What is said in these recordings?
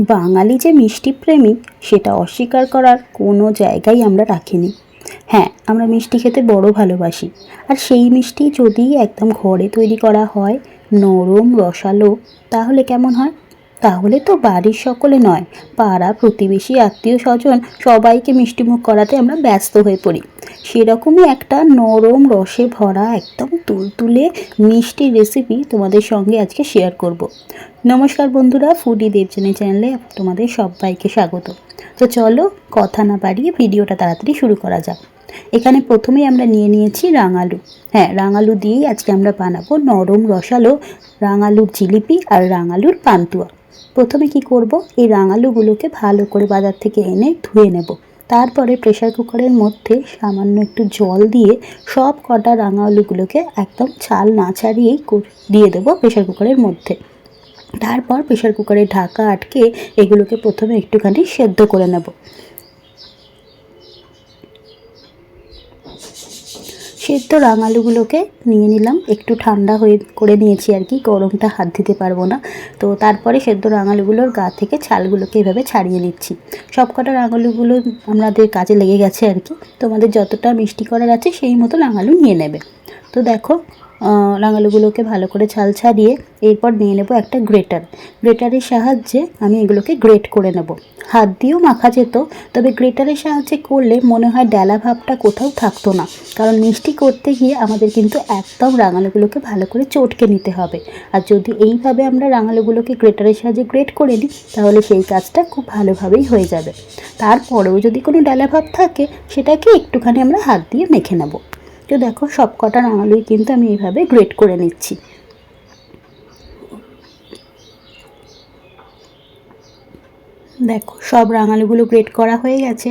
বাঙালি যে মিষ্টি প্রেমী সেটা অস্বীকার করার কোনো জায়গাই আমরা রাখিনি। হ্যাঁ আমরা মিষ্টি খেতে বড় ভালোবাসি। আর সেই মিষ্টি যদি একদম ঘরে তৈরি করা হয়, নরম, রসালো, তাহলে কেমন হয়? তাহলে তো বাড়ির সকলে নয়, পাড়া, প্রতিবেশী আত্মীয় স্বজন সবাইকে মিষ্টিমুখ করাতে আমরা ব্যস্ত হয়ে পড়ি। সেরকমই একটা নরম রসে ভরা, একদম তুলতুলে, মিষ্টি রেসিপি তোমাদের সঙ্গে আজকে শেয়ার করব। নমস্কার বন্ধুরা ফুডি দেবজানি চ্যানেলে তোমাদের সবাইকে স্বাগত। তো চলো কথা না বাড়িয়ে ভিডিওটা তাড়াতাড়ি শুরু করা যাক। এখানে প্রথমেই আমরা নিয়ে নিয়েছি রাঙালু। হ্যাঁ রাঙালু দিয়েই আজকে আমরা বানাবো নরম রসালো রাঙালুর জিলিপি আর রাঙালুর পান্তুয়া। প্রথমে কি করব? এই রাঙালুগুলোকে ভালো করে বাজার থেকে এনে ধুয়ে নেব। তারপরে প্রেশার কুকারের মধ্যে সামান্য একটু জল দিয়ে সব কটা রাঙালুগুলোকে একদম ছাল না ছাড়িয়েই দিয়ে দেবো প্রেশার কুকারের মধ্যে। তারপর প্রেশার কুকারে ঢাকা আটকে এগুলোকে প্রথমে একটুখানি সেদ্ধ করে নেব। সেদ্ধ রাঙালুগুলোকে নিয়ে নিলাম। একটু ঠান্ডা হয়ে করে নিয়েছি আর কি, গরমটা হাত দিতে পারব না। তো তারপরে সেদ্ধ রাঙালুগুলোর গা থেকে ছালগুলোকে এভাবে ছাড়িয়ে নিচ্ছি। সব কটা রাঙালুগুলো আমাদের কাজে লেগে গেছে আর কি। তোমাদের যতটা মিষ্টি করার আছে সেই মতো রাঙালু নিয়ে নেবে। তো দেখো রাঙালুগুলোকে ভালো করে ছাল ছাড়িয়ে এরপর নিয়ে নেব একটা গ্রেটার। গ্রেটারের সাহায্যে আমি এগুলোকে গ্রেট করে নেব। হাত দিয়েও মাখা যেত, তবে গ্রেটারের সাহায্যে করলে মনে হয় ডেলা ভাবটা কোথাও থাকতো না। কারণ মিষ্টি করতে গিয়ে আমাদের কিন্তু একদম রাঙালুগুলোকে ভালো করে চটকে নিতে হবে। আর যদি এইভাবে আমরা রাঙালুগুলোকে গ্রেটারের সাহায্যে গ্রেট করে নিই, তাহলে সেই কাজটা খুব ভালোভাবেই হয়ে যাবে। তারপরেও যদি কোনো ডেলা ভাব থাকে, সেটাকে একটুখানি আমরা হাত দিয়ে মেখে নেব। তো দেখো সব কটা রাঙালুই কিন্তু আমি এইভাবে গ্রেট করে নিচ্ছি। দেখো সব রাঙালুগুলো গ্রেট করা হয়ে গেছে।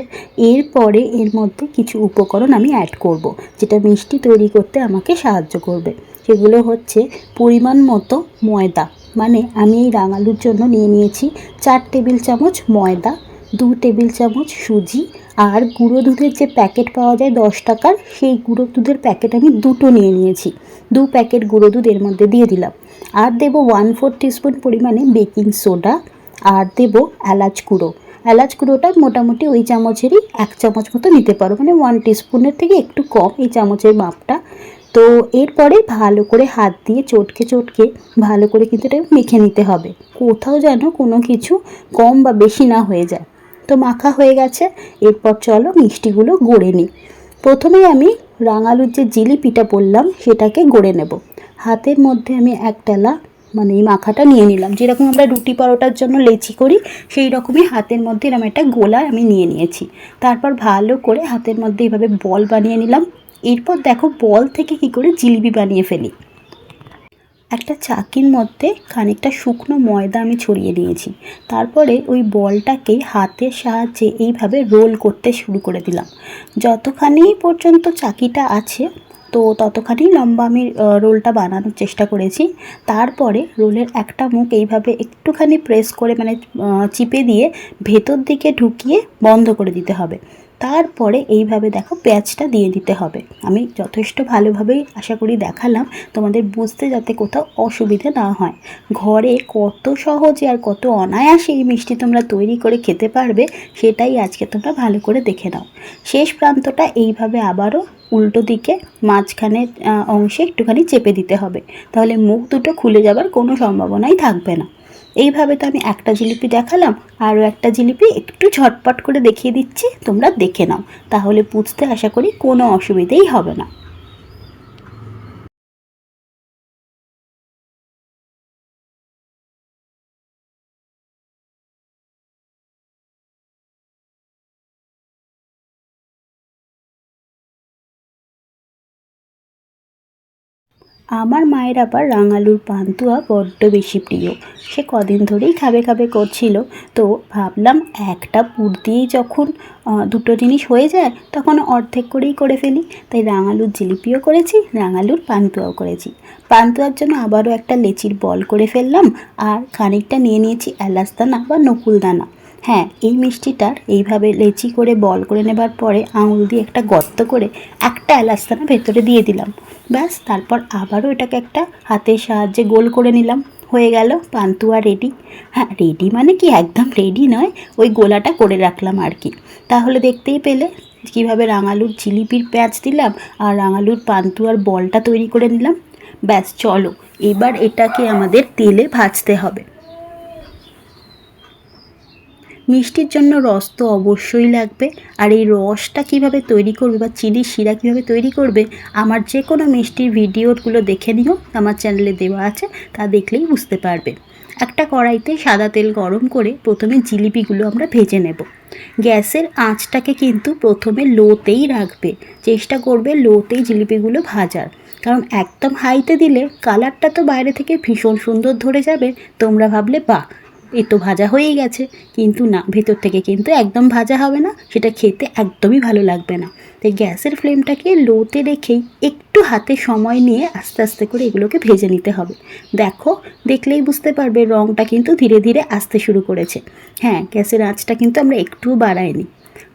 এরপরে এর মধ্যে কিছু উপকরণ আমি অ্যাড করব, যেটা মিষ্টি তৈরি করতে আমাকে সাহায্য করবে। সেগুলো হচ্ছে পরিমাণ মতো ময়দা। মানে আমি এই রাঙালুর জন্য নিয়ে নিয়েছি চার টেবিল চামচ ময়দা, দু টেবিল চামচ সুজি আর গুঁড়ো দুধের যে প্যাকেট পাওয়া যায় দশ টাকার, সেই গুঁড়ো দুধের প্যাকেট আমি দুটো নিয়ে নিয়েছি। দু প্যাকেট গুঁড়ো দুধ এর মধ্যে দিয়ে দিলাম। আর দেবো ওয়ান ফোর টিস্পুন পরিমাণে বেকিং সোডা আর দেব এলাচ গুঁড়ো। এলাচ গুঁড়োটা মোটামুটি ওই চামচেরই এক চামচ মতো নিতে পারো মানে ওয়ান টিস্পুনের থেকে একটু কম এই চামচের মাপটা। তো এরপরে ভালো করে হাত দিয়ে চটকে চটকে ভালো করে কিন্তু এটা মেখে নিতে হবে। কোথাও যেন কোনো কিছু কম বা বেশি না হয়ে যায়। তো মাখা হয়ে গেছে। এরপর চলো মিষ্টিগুলো গড়ে নিই। প্রথমেই আমি রাঙালুর যে জিলিপিটা বললাম, সেটাকে গড়ে নেব। হাতের মধ্যে আমি এক ডালা মানে এই মাখাটা নিয়ে নিলাম। যেরকম আমরা রুটি পরোটার জন্য লেচি করি, সেই রকমই হাতের মধ্যে এরকম একটা গোলা আমি নিয়ে নিয়েছি। তারপর ভালো করে হাতের মধ্যে এইভাবে বল বানিয়ে নিলাম। এরপর দেখো বল থেকে কি করে জিলিপি বানিয়ে ফেলি। একটা চাকির মধ্যে খানিকটা শুকনো ময়দা আমি ছড়িয়ে নিয়েছি তারপরে ওই বলটাকে হাতের সাহায্যে এইভাবে রোল করতে শুরু করে দিলাম। যতখানি পর্যন্ত চাকিটা আছে, তো ততখানি লম্বা আমি রোলটা বানানোর চেষ্টা করেছি। তারপরে রোলের একটা মুখ এইভাবে একটুখানি প্রেস করে মানে চিপে দিয়ে ভেতর দিকে ঢুকিয়ে বন্ধ করে দিতে হবে। তারপরে এইভাবে দেখো পেঁয়াজটা দিয়ে দিতে হবে। আমি যথেষ্ট ভালোভাবেই আশা করি দেখালাম তোমাদের বুঝতে যাতে কোথাও অসুবিধে না হয়। ঘরে কত সহজে আর কত অনায়াসে এই মিষ্টি তোমরা তৈরি করে খেতে পারবে, সেটাই আজকে তোমরা ভালো করে দেখে নাও। শেষ প্রান্তটা এইভাবে আবারও উল্টো দিকে মাঝখানের অংশে একটুখানি চেপে দিতে হবে। তাহলে মুখ দুটো খুলে যাবার কোনো সম্ভাবনাই থাকবে না। এইভাবে তো আমি একটা জিলিপি দেখালাম, আরও একটা জিলিপি একটু ঝটপট করে দেখিয়ে দিচ্ছি, তোমরা দেখে নাও। তাহলে বুঝতে আশা করি কোনো অসুবিধেই হবে না। আমার মায়ের আবার রাঙালুর পান্তুয়া বড্ড বেশি প্রিয়। সে কদিন ধরেই খাবে খাবে করছিল। তো ভাবলাম একটা পুর দিয়েই যখন দুটো জিনিস হয়ে যায়, তখন অর্ধেক করেই করে ফেলি। তাই রাঙালুর জিলিপিও করেছি, রাঙালুর পান্তুয়াও করেছি। পান্তুয়ার জন্য আবারও একটা লেচির বল করে ফেললাম, আর খানিকটা নিয়ে নিয়েছি এলাচ দানা বা নকুল দানা। হ্যাঁ এই মিষ্টিটার এইভাবে লেচি করে, বল করে নেবার পরে আঙুল দিয়ে একটা গর্ত করে একটা এলাচদানা ভেতরে দিয়ে দিলাম। ব্যাস, তারপর আবারও এটাকে একটা হাতের সাহায্যে গোল করে নিলাম। হয়ে গেল পান্তুয়া রেডি। হ্যাঁ রেডি মানে কি? একদম রেডি নয়, ওই গোলাটা করে রাখলাম আর কি। তাহলে দেখতেই পেলে কীভাবে রাঙালুর জিলিপির প্যাঁচ দিলাম আর রাঙালুর পান্তুয়ার বলটা তৈরি করে নিলাম। ব্যাস, চলো, এবার এটাকে আমাদের তেলে ভাজতে হবে। মিষ্টির জন্য রস তো অবশ্যই লাগবে। আর এই রসটা কীভাবে তৈরি করবে বা চিনির শিরা কীভাবে তৈরি করবে, আমার যে কোনো মিষ্টির ভিডিওগুলো দেখে নিও। আমার চ্যানেলে দেওয়া আছে, তা দেখলেই বুঝতে পারবে। একটা কড়াইতে সাদা তেল গরম করে প্রথমে জিলিপিগুলো আমরা ভেজে নেব। গ্যাসের আঁচটাকে কিন্তু প্রথমে লোতেই রাখবে। চেষ্টা করবে লোতেই জিলিপিগুলো ভাজার। কারণ একদম হাইতে দিলে কালারটা তো বাইরে থেকে ভীষণ সুন্দর ধরে যাবে। তোমরা ভাবলে, বাহ এ তো ভাজা হয়েই গেছে। কিন্তু না, ভেতর থেকে কিন্তু একদম ভাজা হবে না, সেটা খেতে একদমই ভালো লাগবে না। তাই গ্যাসের ফ্লেমটাকে লোতে রেখেই একটু হাতে সময় নিয়ে আস্তে আস্তে করে এগুলোকে ভেজে নিতে হবে। দেখো, দেখলেই বুঝতে পারবে রঙটা কিন্তু ধীরে ধীরে আসতে শুরু করেছে। হ্যাঁ গ্যাসের আঁচটা কিন্তু আমরা একটু বাড়াইনি।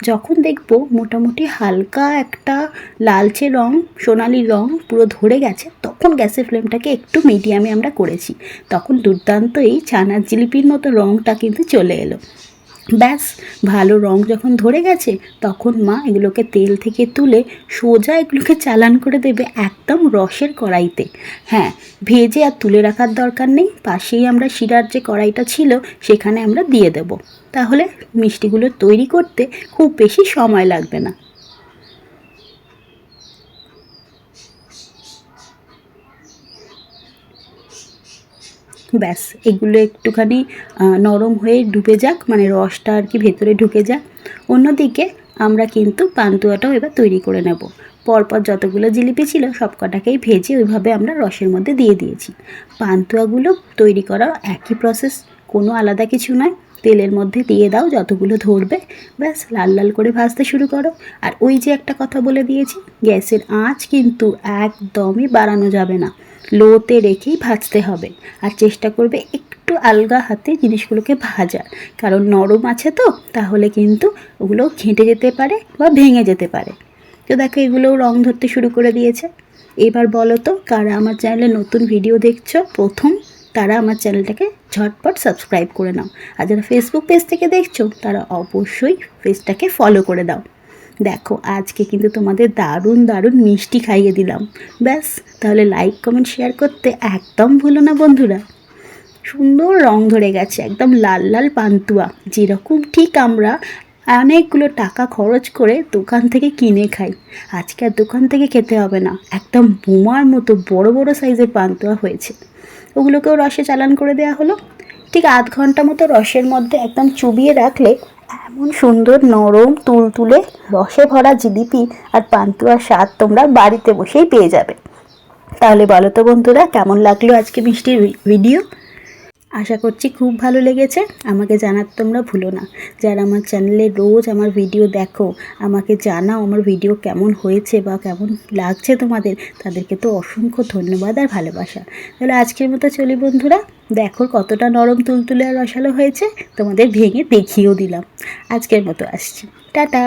যখন দেখব মোটামুটি হালকা একটা লালচে রং, সোনালি রং পুরো ধরে গেছে, তখন গ্যাসের ফ্লেমটাকে একটু মিডিয়ামে আমরা করেছি। তখন দুর্দান্ত এই ছানার জিলিপির মতো রংটা কিন্তু চলে এলো। ব্যাস, ভালো রং যখন ধরে গেছে, তখন মা এগুলোকে তেল থেকে তুলে সোজা এগুলোকে চালান করে দেবে একদম রসের কড়াইতে। হ্যাঁ ভেজে আর তুলে রাখার দরকার নেই, পাশেই আমরা শিরার যে কড়াইটা ছিল, সেখানে আমরা দিয়ে দেব। তাহলে মিষ্টিগুলো তৈরি করতে খুব বেশি সময় লাগবে না। ব্যাস, এগুলো একটুখানি নরম হয়ে ডুবে যাক মানে রসটা আর কি ভেতরে ঢুকে যাক। অন্যদিকে আমরা কিন্তু পান্তুয়াটাও এবার তৈরি করে নেব। পরপর যতগুলো জিলিপি ছিল সব কটাকেই ভেজে ওইভাবে আমরা রসের মধ্যে দিয়ে দিয়েছি। পান্তুয়াগুলো তৈরি করার একই প্রসেস কোনো আলাদা কিছু নয়। তেলের মধ্যে দিয়ে দাও, যতগুলো ধরবে, ব্যাস, লাল লাল করে ভাজতে শুরু করো। আর ওই যে একটা কথা বলে দিয়েছি, গ্যাসের আঁচ কিন্তু একদমই বাড়ানো যাবে না। লোতে রেখেই ভাজতে হবে। আর চেষ্টা করবে একটু আলগা হাতে জিনিসগুলোকে ভাজার। কারণ নরম আছে তো, তাহলে কিন্তু ওগুলো ঘেঁটে যেতে পারে বা ভেঙে যেতে পারে। তো দেখো এগুলোও রং ধরতে শুরু করে দিয়েছে। এবার বলো তো, কারা আমার চ্যানেলে নতুন ভিডিও দেখছ, প্রথম, তারা আমার চ্যানেলটাকে ঝটপট সাবস্ক্রাইব করে নাও। আর যারা ফেসবুক পেজ থেকে দেখছ, তারা অবশ্যই পেজটাকে ফলো করে দাও। দেখো, আজকে কিন্তু তোমাদের দারুণ দারুণ মিষ্টি খাইয়ে দিলাম। ব্যাস, তাহলে লাইক কমেন্ট শেয়ার করতে একদম ভুলো না বন্ধুরা। সুন্দর রং ধরে গেছে, একদম লাল লাল পান্তুয়া। যেরকম ঠিক আমরা অনেকগুলো টাকা খরচ করে দোকান থেকে কিনে খাই। আজকে আর দোকান থেকে খেতে হবে না, একদম বোমার মতো বড় বড় সাইজের পান্তুয়া হয়েছে। ওগুলোকেও রসে চালান করে দেওয়া হলো। ঠিক আধ ঘণ্টা মতো রসের মধ্যে একদম চুবিয়ে রাখলে এমন সুন্দর নরম তুলতুলে রসে ভরা জিলিপি আর পান্তুয়ার স্বাদ তোমরা বাড়িতে বসেই পেয়ে যাবে। তাহলে বলো তো বন্ধুরা, কেমন লাগল আজকে মিষ্টির ভিডিও? আশা করছি খুব ভালো লেগেছে। আমাকে জানার তোমরা ভুলো না। যারা আমার চ্যানেলে রোজ আমার ভিডিও দেখো, আমাকে জানাও আমার ভিডিও কেমন হয়েছে বা কেমন লাগছে তোমাদের, তাদেরকে তো অসংখ্য ধন্যবাদ আর ভালোবাসা। তাহলে আজকের মতো চলি বন্ধুরা। দেখো কতটা নরম তুলতুলে আর রসালো হয়েছে, তোমাদের ভেঙে দেখিয়েও দিলাম। আজকের মতো আসছি। টাটা!